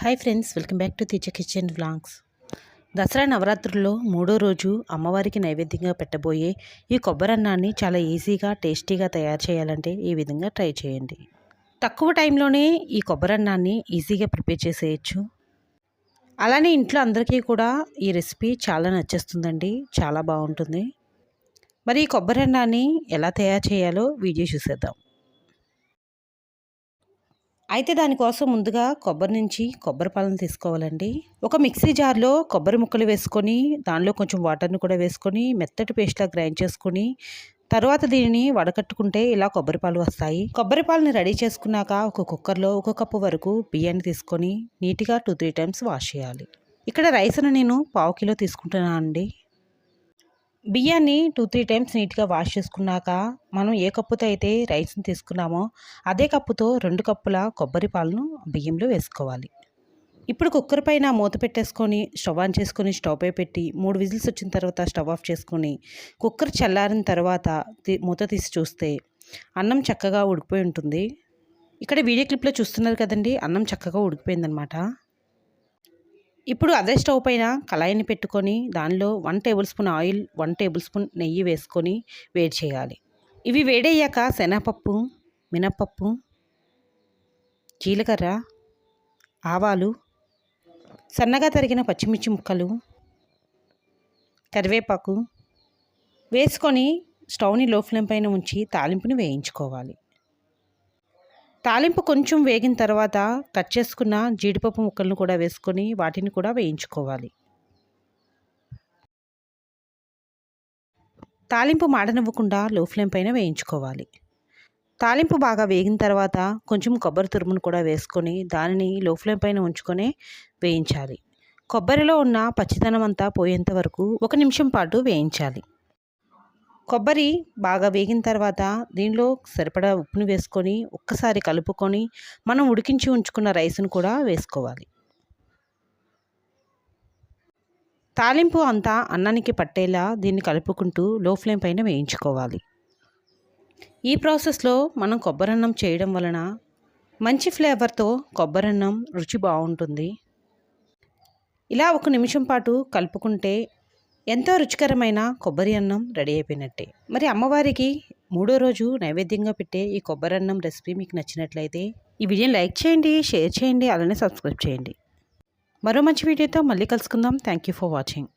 Hi friends welcome back to teacher kitchen vlogs. Dasara నవరాత్రుల్లో మూడో రోజు అమ్మవారికి నైవేద్యంగా పెట్టబోయే ఈ కొబ్బరి అన్నాన్ని చాలా ఈజీగా టేస్టీగా తయారు చేయాలంటే ఈ విధంగా ట్రై చేయండి. తక్కువ టైంలోనే ఈ కొబ్బరి అన్నాన్ని ఈజీగా ప్రిపేర్ చేసేయచ్చు. అలానే ఇంట్లో అందరికీ కూడా ఈ రెసిపీ చాలా నచ్చేస్తుందండి చాలా బాగుంటుంది. మరి ఈ కొబ్బరి అన్నాన్ని ఎలా తయారు చేయాలో వీడియో చూసేద్దాం. అయితే దానికోసం ముందుగా కొబ్బరి నుంచి కొబ్బరి పాలను తీసుకోవాలండి. ఒక మిక్సీ జార్లో కొబ్బరి ముక్కలు వేసుకొని దానిలో కొంచెం వాటర్ని కూడా వేసుకొని మెత్తటి పేస్ట్లా గ్రైండ్ చేసుకొని తర్వాత దీనిని వడకట్టుకుంటే ఇలా కొబ్బరిపాలు వస్తాయి. కొబ్బరిపాలని రెడీ చేసుకున్నాక ఒక కుక్కర్లో ఒక కప్పు వరకు బియ్యాన్ని తీసుకొని నీట్గా టూ త్రీ టైమ్స్ వాష్ చేయాలి. ఇక్కడ రైస్ను నేను పావు కిలో తీసుకుంటున్నాను అండి బియ్యాన్ని టూ త్రీ టైమ్స్ నీట్గా వాష్ చేసుకున్నాక మనం ఏ కప్పుతో అయితే రైస్ని తీసుకున్నామో అదే కప్పుతో రెండు కప్పుల కొబ్బరి పాలను బియ్యంలో వేసుకోవాలి. ఇప్పుడు కుక్కర్ పైన మూత పెట్టేసుకొని స్టవ్ ఆన్ చేసుకొని స్టవ్ పై పెట్టి మూడు విజిల్స్ వచ్చిన తర్వాత స్టవ్ ఆఫ్ చేసుకొని కుక్కర్ చల్లారిన తర్వాత మూత తీసి చూస్తే అన్నం చక్కగా ఉడికిపోయి ఉంటుంది. ఇక్కడ వీడియో క్లిప్లో చూస్తున్నారు కదండి అన్నం చక్కగా ఉడికిపోయిందనమాట ఇప్పుడు అదే స్టవ్ పైన కళాయిని పెట్టుకొని దానిలో one tablespoon oil one tablespoon నెయ్యి వేసుకొని వేడి చేయాలి. ఇవి వేడయ్యాక శనగపప్పు మినపప్పు జీలకర్ర ఆవాలు సన్నగా తరిగిన పచ్చిమిర్చి ముక్కలు కరివేపాకు వేసుకొని స్టవ్ని లో ఫ్లేమ్ పైన ఉంచి తాలింపుని వేయించుకోవాలి. తాలింపు కొంచెం వేగిన తర్వాత కట్ చేసుకున్న జీడిపప్పు ముక్కలను కూడా వేసుకొని వాటిని కూడా వేయించుకోవాలి. తాలింపు మాడనివ్వకుండా లో ఫ్లేమ్ పైన వేయించుకోవాలి. తాలింపు బాగా వేగిన తర్వాత కొంచెం కొబ్బరి తురుమును కూడా వేసుకొని దానిని లో ఫ్లేమ్ పైన ఉంచుకొని వేయించాలి. కొబ్బరిలో ఉన్న పచ్చిదనం అంతా పోయేంత వరకు ఒక నిమిషం పాటు వేయించాలి. కొబ్బరి బాగా వేగిన తర్వాత దీనిలో సరిపడా ఉప్పుని వేసుకొని ఒక్కసారి కలుపుకొని మనం ఉడికించి ఉంచుకున్న రైస్ను కూడా వేసుకోవాలి. తాలింపు అంతా అన్నానికి పట్టేలా దీన్ని కలుపుకుంటూ లో ఫ్లేమ్ పైన వేయించుకోవాలి. ఈ ప్రాసెస్లో మనం కొబ్బరన్నం చేయడం వలన మంచి ఫ్లేవర్తో కొబ్బరన్నం రుచి బాగుంటుంది. ఇలా ఒక నిమిషం పాటు కలుపుకుంటే ఎంతో రుచికరమైన కొబ్బరి అన్నం రెడీ అయిపోయినట్టే. మరి అమ్మవారికి మూడో రోజు నైవేద్యంగా పెట్టే ఈ కొబ్బరి అన్నం రెసిపీ మీకు నచ్చినట్లయితే ఈ వీడియోని లైక్ చేయండి షేర్ చేయండి అలానే సబ్స్క్రైబ్ చేయండి. మరో మంచి వీడియోతో మళ్ళీ కలుసుకుందాం. Thank you for watching.